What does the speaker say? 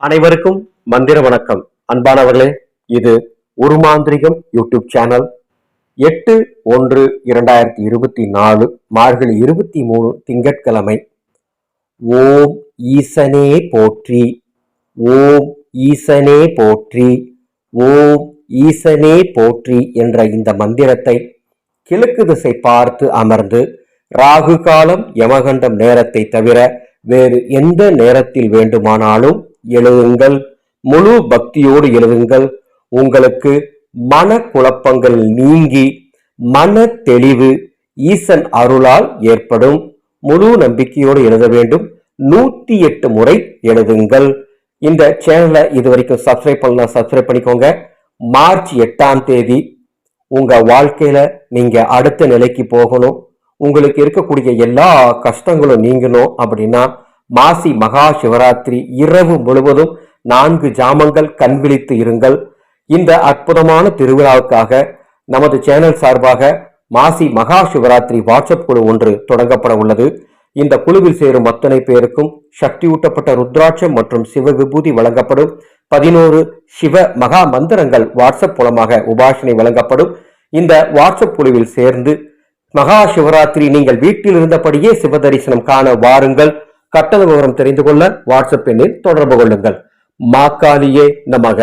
அனைவருக்கும் மந்திர வணக்கம். அன்பானவர்களே இது உருமாந்திரிகம் யூடியூப் சேனல் எட்டு ஒன்று இரண்டாயிரத்தி இருபத்தி நாலு மார்கழி இருபத்தி மூணு திங்கட்கிழமை. ஓம் ஈசனே போற்றி ஓம் ஈசனே போற்றி ஓம் ஈசனே போற்றி என்ற இந்த மந்திரத்தை கிழக்கு திசை பார்த்து அமர்ந்து ராகு காலம் யமகண்டம் நேரத்தை தவிர வேறு எந்த நேரத்தில் வேண்டுமானாலும் எழுதுங்கள். முழு பக்தியோடு எழுதுங்கள். உங்களுக்கு மன குழப்பங்கள் நீங்கி மன தெளிவு ஈசன் அருளால் ஏற்படும். முழு நம்பிக்கையோடு எழுத வேண்டும். நூத்தி எட்டு முறை எழுதுங்கள். இந்த சேனலை இது வரைக்கும் சப்ஸ்கிரைப் பண்ணலாம் சப்ஸ்கிரைப் பண்ணிக்கோங்க. மார்ச் எட்டாம் தேதி உங்க வாழ்க்கையில நீங்க அடுத்த நிலைக்கு போகணும். உங்களுக்கு இருக்கக்கூடிய எல்லா கஷ்டங்களும் நீங்கணும் அப்படின்னா மாசி மகா சிவராத்திரி இரவு முழுவதும் நான்கு ஜாமங்கள் கண்விழித்து இருங்கள். இந்த அற்புதமான திருவிழாவுக்காக நமது சேனல் சார்பாக மாசி மகா சிவராத்திரி வாட்ஸ்அப் குழு ஒன்று தொடங்கப்பட உள்ளது. இந்த குழுவில் சேரும் அத்தனை பேருக்கும் சக்தியூட்டப்பட்ட ருத்ராட்சம் மற்றும் சிவ விபூதி வழங்கப்படும். பதினோரு சிவ மகா மந்திரங்கள் வாட்ஸ்அப் மூலமாக உபாசனை வழங்கப்படும். இந்த வாட்ஸ்அப் குழுவில் சேர்ந்து மகா சிவராத்திரி நீங்கள் வீட்டில் இருந்தபடியே சிவ தரிசனம் காண வாருங்கள். கட்டண விவரம் தெரிந்து கொள்ள வாட்ஸ்அப் எண்ணில் தொடர்பு கொள்ளுங்கள். மாக்காளியே நமக.